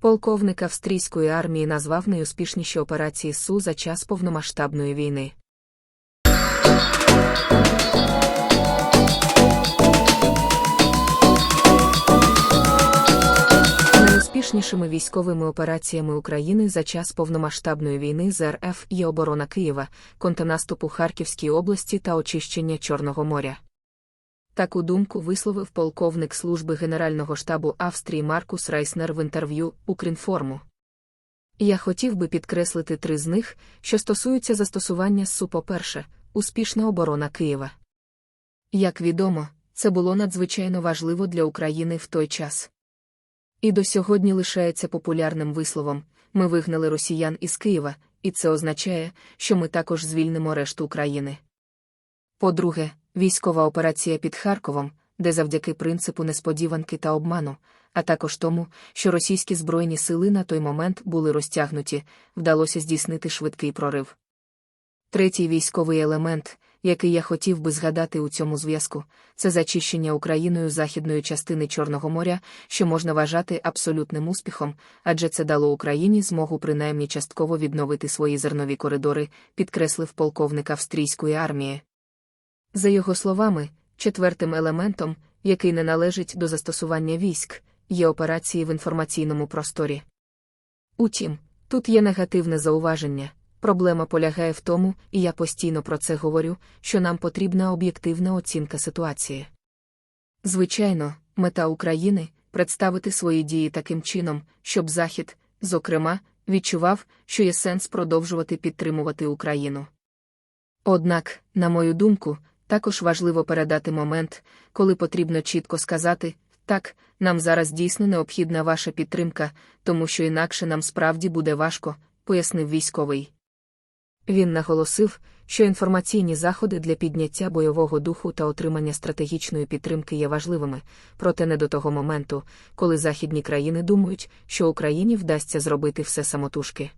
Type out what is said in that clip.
Полковник австрійської армії назвав найуспішніші операції СУ за час повномасштабної війни. Найуспішнішими військовими операціями України за час повномасштабної війни з РФ є оборона Києва, контрнаступ у Харківській області та очищення Чорного моря. Таку думку висловив полковник служби Генерального штабу Австрії Маркус Райснер в інтерв'ю Укрінформу. Я хотів би підкреслити три з них, що стосуються застосування СУ по-перше, успішна оборона Києва. Як відомо, це було надзвичайно важливо для України в той час. І до сьогодні лишається популярним висловом ми вигнали росіян із Києва, і це означає, що ми також звільнимо решту України. По-друге, військова операція під Харковом, де завдяки принципу несподіванки та обману, а також тому, що російські збройні сили на той момент були розтягнуті, вдалося здійснити швидкий прорив. Третій військовий елемент, який я хотів би згадати у цьому зв'язку, це зачищення Україною західної частини Чорного моря, що можна вважати абсолютним успіхом, адже це дало Україні змогу принаймні частково відновити свої зернові коридори, підкреслив полковник австрійської армії. За його словами, четвертим елементом, який не належить до застосування військ, є операції в інформаційному просторі. Утім, тут є негативне зауваження. Проблема полягає в тому, і я постійно про це говорю, що нам потрібна об'єктивна оцінка ситуації. Звичайно, мета України представити свої дії таким чином, щоб Захід, зокрема, відчував, що є сенс продовжувати підтримувати Україну. Однак, на мою думку, також важливо передати момент, коли потрібно чітко сказати так, нам зараз дійсно необхідна ваша підтримка, тому що інакше нам справді буде важко, пояснив військовий. Він наголосив, що інформаційні заходи для підняття бойового духу та отримання стратегічної підтримки є важливими, проте не до того моменту, коли західні країни думають, що Україні вдасться зробити все самотужки.